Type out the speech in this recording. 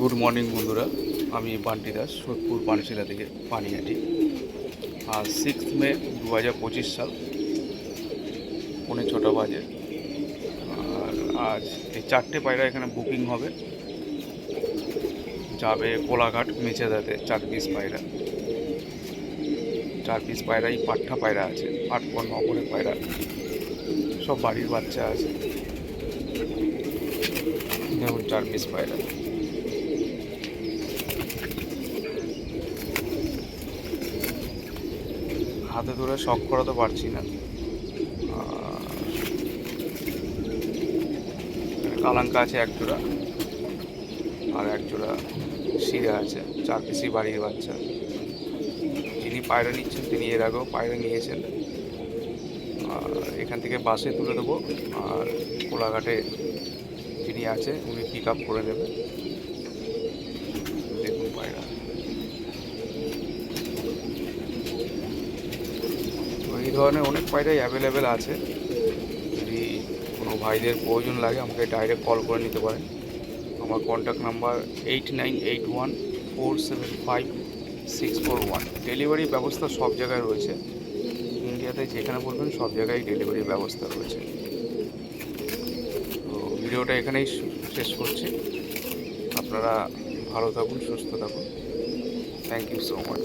Good morning বন্ধুরা। আমি বান্টি দাস, সোদপুর পানশিলা থেকে পানিহাটি আর সিক্স মে দু হাজার পঁচিশ সাল, পৌনে ছটা বাজে। আর আজ এই চারটে পায়রা এখানে বুকিং হবে। যাবে কোলাঘাট মেচেদাতে, চার পিস পায়রা। চার পিস পায়রাই পাট্টা পায়রা আছে, আট পর নগরের পায়রা। সব বাড়ির বাচ্চা আছে। দেখুন চার পিস পায়রা হাতে ধরে শখ করাতে পারছি না। কালাঙ্কা আছে এক জোড়া, আর এক জোড়া শিরা আছে, চার পিসি বাড়ির বাচ্চা। যিনি পায়রা নিচ্ছেন, তিনি এর আগেও পায়রা নিয়েছেন। আর এখান থেকে বাসে তুলে দেবো, আর কোলাঘাটে যিনি আছে, উনি পিক আপ করে দেবেন দেখুন পায়রা। তো এই ধরনের অনেক পায়রাই অ্যাভেলেবেল আছে। যদি কোনো ভাইদের প্রয়োজন লাগে, আমাকে ডাইরেক্ট কল করে নিতে পারেন। আমার contact number eight nine eight one four seven five six four one delivery ব্যবস্থা সব জায়গায় রয়েছে। ইন্ডিয়াতে যেখানে বলবেন, সব জায়গায় ডেলিভারি ব্যবস্থা রয়েছে। ভিডিওটা এখানেই শেষ করছি। আপনারা ভালো থাকুন সুস্থ থাকুন। Thank you so much